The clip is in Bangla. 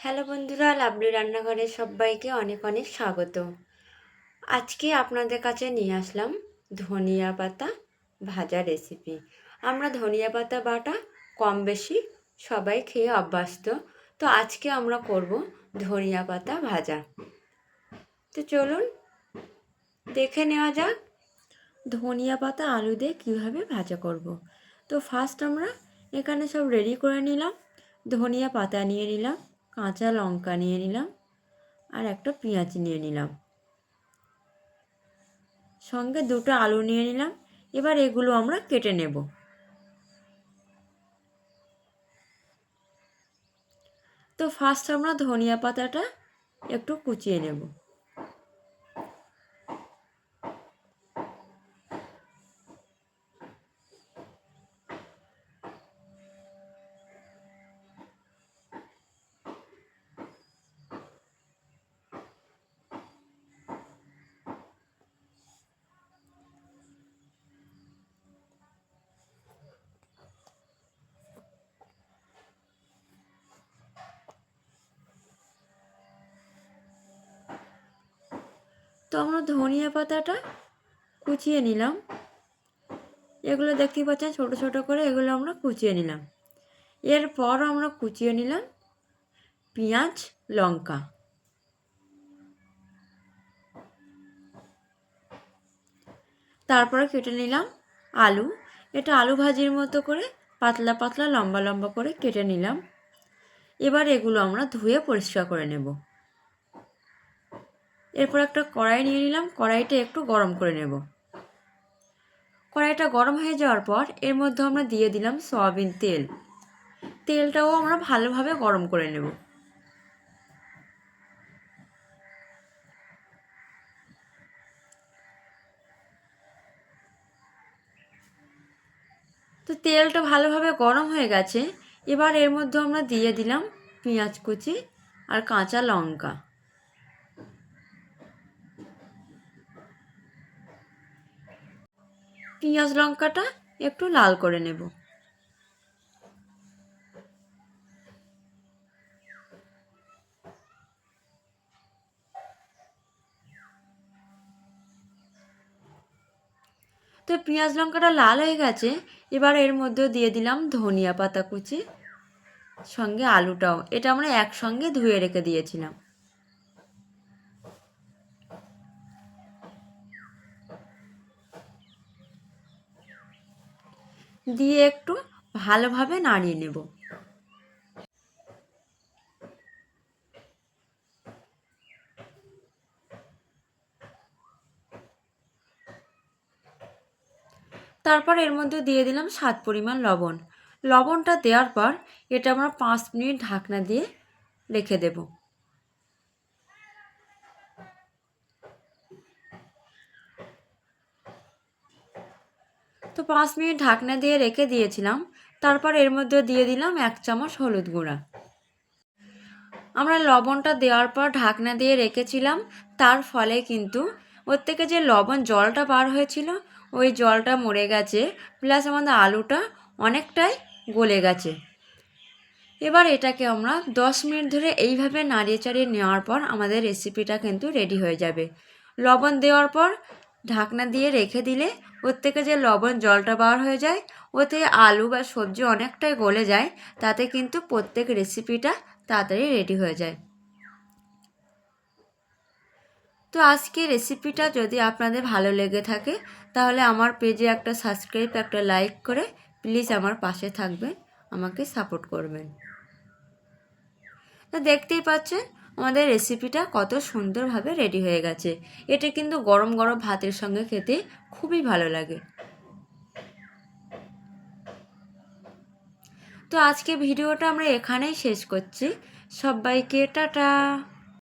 হ্যালো বন্ধুরা লাভলি রান্নাঘরে সবাইকে অনেক অনেক স্বাগত। আজকে আপনাদের কাছে নিয়ে আসলাম ধনিয়া পাতা ভাজা রেসিপি আমরা ধনিয়া পাতা বাটা কম বেশি সবাই খেয়ে অভ্যস্ত, তো আজকে আমরা করব ধনিয়া পাতা ভাজা। তো চলুন, দেখে নেওয়া যাক ধনিয়া পাতা আলু দিয়ে কীভাবে ভাজা করব। তো ফার্স্ট আমরা এখানে সব রেডি করে নিলাম, ধনিয়া পাতা নিয়ে নিলাম। কাঁচা লঙ্কা নিয়ে নিলাম আর একটা পেঁয়াজ নিয়ে নিলাম। সঙ্গে দুটো আলু নিয়ে নিলাম। এবার এগুলো আমরা কেটে নেব। তো ফার্স্ট আমরা ধনিয়া পাতাটা একটু কুচিয়ে নেব। আমরা ধনিয়া পাতাটা কুচিয়ে নিলাম। এগুলো দেখতেই পাচ্ছেন ছোট ছোট করে এগুলো আমরা কুচিয়ে নিলাম। এরপর আমরা কুচিয়ে নিলাম পেঁয়াজ, লঙ্কা। তারপরে কেটে নিলাম আলু। এটা আলু ভাজির মতো করে পাতলা পাতলা লম্বা লম্বা করে কেটে নিলাম। এবার এগুলো আমরা ধুয়ে পরিষ্কার করে নেব। এরপর একটা কড়াই নিয়ে নিলাম, কড়াইটা একটু গরম করে নেব। কড়াইটা গরম হয়ে যাওয়ার পর এর মধ্যে আমরা দিয়ে দিলাম সয়াবিন তেল। তেলটাও আমরা ভালোভাবে গরম করে নেব। তো তেলটা ভালোভাবে গরম হয়ে গেছে, এবার এর মধ্যে আমরা দিয়ে দিলাম পেঁয়াজ কুচি আর কাঁচা লঙ্কা। পেঁয়াজ লঙ্কাটা একটু লাল করে নেব। তো পেঁয়াজ লঙ্কাটা লাল হয়ে গেছে, এবার এর মধ্যে দিয়ে দিলাম ধনিয়া পাতা কুচি, সঙ্গে আলুটাও। এটা আমরা একসঙ্গে ধুয়ে রেখে দিয়েছিলাম। দিয়ে একটু ভালোভাবে নাড়িয়ে নেব। তারপর এর মধ্যে দিয়ে দিলাম স্বাদ পরিমাণ লবণ। লবণটা দেওয়ার পর এটা আমরা পাঁচ মিনিট ঢাকনা দিয়ে রেখে দেব। তো পাঁচ মিনিট ঢাকনা দিয়ে রেখে দিয়েছিলাম। তারপর এর মধ্যে দিয়ে দিলাম এক চামচ হলুদ গুঁড়া। আমরা লবণটা দেওয়ার পর ঢাকনা দিয়ে রেখেছিলাম। তার ফলে কিন্তু ওর থেকে যে লবণ জলটা বার হয়েছিল, ওই জলটা মরে গেছে, প্লাস আমাদের আলুটা অনেকটাই গলে গেছে। এবার এটাকে আমরা দশ মিনিট ধরে এইভাবে নাড়িয়ে চাড়িয়ে নেওয়ার পর আমাদের রেসিপিটা কিন্তু রেডি হয়ে যাবে। লবণ দেওয়ার পর ঢাকনা দিয়ে রেখে দিলে ওর থেকে যে লবণ জলটা বার হয়ে যায়, ওতে আলু বা সবজি অনেকটাই গলে যায়, তাতে কিন্তু প্রত্যেক রেসিপিটা তাড়াতাড়ি রেডি হয়ে যায়। তো আজকে রেসিপিটা যদি আপনাদের ভালো লেগে থাকে, তাহলে আমার পেজে একটা সাবস্ক্রাইব একটা লাইক করে প্লিজ আমার পাশে থাকবেন, আমাকে সাপোর্ট করবেন। তো দেখতেই পাচ্ছেন আমাদের রেসিপিটা কত সুন্দরভাবে রেডি হয়ে গেছে। এটা কিন্তু গরম গরম ভাতের সঙ্গে খেতে খুবই ভালো লাগে। তো আজকে ভিডিওটা আমরা এখানেই শেষ করছি। সবাইকে টাটা!